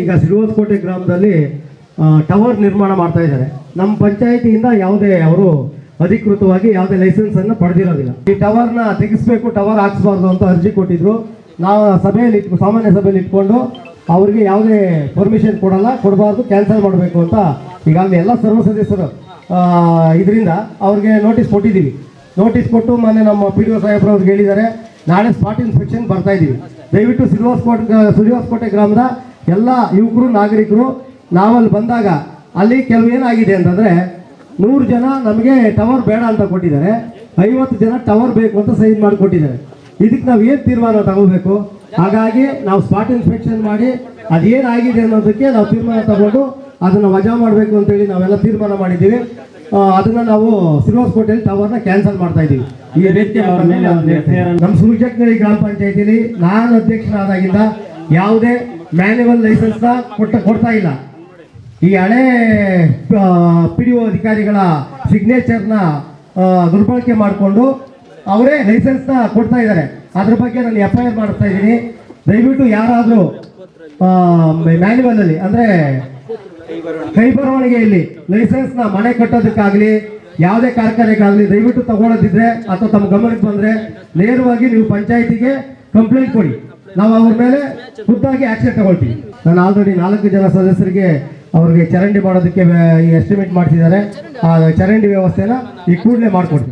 ಈಗ ಸಿರುವತ್ಕೋಟೆ ಗ್ರಾಮದಲ್ಲಿ ಟವರ್ ನಿರ್ಮಾಣ ಮಾಡ್ತಾ ಇದ್ದಾರೆ. ನಮ್ಮ ಪಂಚಾಯಿತಿಯಿಂದ ಯಾವುದೇ ಅವರು ಅಧಿಕೃತವಾಗಿ ಯಾವುದೇ ಲೈಸೆನ್ಸ್ ಅನ್ನು ಪಡೆದಿರೋದಿಲ್ಲ. ಈ ಟವರ್ನ ತೆಗಿಸ್ಬೇಕು ಟವರ್ ಹಾಕ್ಸ್ಬಾರ್ದು ಅಂತ ಅರ್ಜಿ ಕೊಟ್ಟಿದ್ರು. ನಾವು ಸಭೆಯಲ್ಲಿ ಸಾಮಾನ್ಯ ಸಭೆಯಲ್ಲಿ ಇಟ್ಕೊಂಡು ಅವ್ರಿಗೆ ಯಾವುದೇ ಪರ್ಮಿಷನ್ ಕೊಡಲ್ಲ, ಕೊಡಬಾರ್ದು ಕ್ಯಾನ್ಸಲ್ ಮಾಡಬೇಕು ಅಂತ ಈಗಾಗಲೇ ಎಲ್ಲ ಸರ್ವ ಸದಸ್ಯರು ಇದರಿಂದ ಅವ್ರಿಗೆ ನೋಟಿಸ್ ಕೊಟ್ಟಿದ್ದೀವಿ. ನೋಟಿಸ್ ಕೊಟ್ಟು ಮೊನ್ನೆ ನಮ್ಮ ಪಿ ಡಿ ಒ ಸಾಹೇಬ್ರು ಹೇಳಿದ್ದಾರೆ, ನಾಳೆ ಸ್ಪಾಟ್ ಇನ್ಸ್ಪೆಕ್ಷನ್ ಬರ್ತಾ ಇದ್ದೀವಿ ದಯವಿಟ್ಟು ಸಿಲ್ವಾಸ್ಕೋಟ್, ಸಿಲ್ವಾಸ್ಕೋಟೆ ಗ್ರಾಮದ ಎಲ್ಲ ಯುವಕರು ನಾಗರಿಕರು ನಾವಲ್ಲಿ ಬಂದಾಗ ಅಲ್ಲಿ ಕೆಲವು ಏನಾಗಿದೆ ಅಂತಂದರೆ ನೂರು ಜನ ನಮಗೆ ಟವರ್ ಬೇಡ ಅಂತ ಕೊಟ್ಟಿದ್ದಾರೆ. ಐವತ್ತು ಜನ ಟವರ್ ಬೇಕು ಅಂತ ಸೈನ್ ಮಾಡಿ ಕೊಟ್ಟಿದ್ದಾರೆ ಇದಕ್ಕೆ ನಾವು ಏನು ತೀರ್ಮಾನ ತಗೋಬೇಕು? ಹಾಗಾಗಿ ನಾವು ಸ್ಪಾಟ್ ಇನ್ಸ್ಪೆಕ್ಷನ್ ಮಾಡಿ ಅದೇನಾಗಿದೆ ಅನ್ನೋದಕ್ಕೆ ನಾವು ತೀರ್ಮಾನ ತಗೊಂಡು ಅದನ್ನು ವಜಾ ಮಾಡಬೇಕು ಅಂತೇಳಿ ನಾವೆಲ್ಲ ತೀರ್ಮಾನ ಮಾಡಿದ್ದೀವಿ. ಅದನ್ನು ನಾವು ಸಿಲ್ವಾಸ್ಕೋಟೆಯಲ್ಲಿ ಟವರ್ನ ಕ್ಯಾನ್ಸಲ್ ಮಾಡ್ತಾ ಇದ್ದೀವಿ. ಈ ರೀತಿ ಅವ್ರ ಮೇಲೆ ಒಂದು ನಮ್ಮ ಸೂಚಕ ಗ್ರಾಮ ಪಂಚಾಯತಿಲಿ ನಾನು ಅಧ್ಯಕ್ಷನಾದಾಗಿಂದ ಯಾವುದೇ ಮ್ಯಾನ್ಯುವಲ್ ಲೈಸೆನ್ಸ್ ಕೊಟ್ಟ, ಕೊಡ್ತಾ ಇಲ್ಲ. ಈ ಹಳೆ ಪಿ ಡಿ ಒ ಅಧಿಕಾರಿಗಳ ಸಿಗ್ನೇಚರ್ನ ದುರ್ಬಳಕೆ ಮಾಡಿಕೊಂಡು ಅವರೇ ಲೈಸೆನ್ಸ್ನ ಕೊಡ್ತಾ ಇದ್ದಾರೆ. ಅದ್ರ ಬಗ್ಗೆ ನಾನು ಎಫ್ ಐ ಆರ್ ಮಾಡ್ತಾ ಇದ್ದೀನಿ. ದಯವಿಟ್ಟು ಯಾರಾದರೂ ಮ್ಯಾನ್ಯುವಲಲ್ಲಿ ಅಂದರೆ ಕೈ ಬರವಣಿಗೆಯಲ್ಲಿ ಲೈಸೆನ್ಸ್ನ ಮನೆ ಕಟ್ಟೋದಕ್ಕಾಗಲಿ, ಯಾವುದೇ ಕಾರ್ಖಾನೆಗಾಗಲಿ ದಯವಿಟ್ಟು ತಗೊಳ್ಳೋದಿದ್ರೆ ಅಥವಾ ತಮ್ಮ ಗಮನಕ್ಕೆ ಬಂದರೆ ನೇರವಾಗಿ ನೀವು ಪಂಚಾಯಿತಿಗೆ ಕಂಪ್ಲೇಂಟ್ ಕೊಡಿ. ನಾವು ಅವ್ರ ಮೇಲೆ ಖುದ್ದಾಗಿ ಆಕ್ಷನ್ ತಗೊಳ್ತೀವಿ. ನಾನು ಆಲ್ರೆಡಿ ನಾಲ್ಕು ಜನ ಸದಸ್ಯರಿಗೆ ಅವ್ರಿಗೆ ಚರಂಡಿ ಮಾಡೋದಕ್ಕೆ ಎಸ್ಟಿಮೇಟ್ ಮಾಡಿಸಿದ್ದಾರೆ. ಆ, ಚರಂಡಿ ವ್ಯವಸ್ಥೆನ ಈ ಕೂಡಲೇ ಮಾಡ್ಕೊಡ್ತೀವಿ.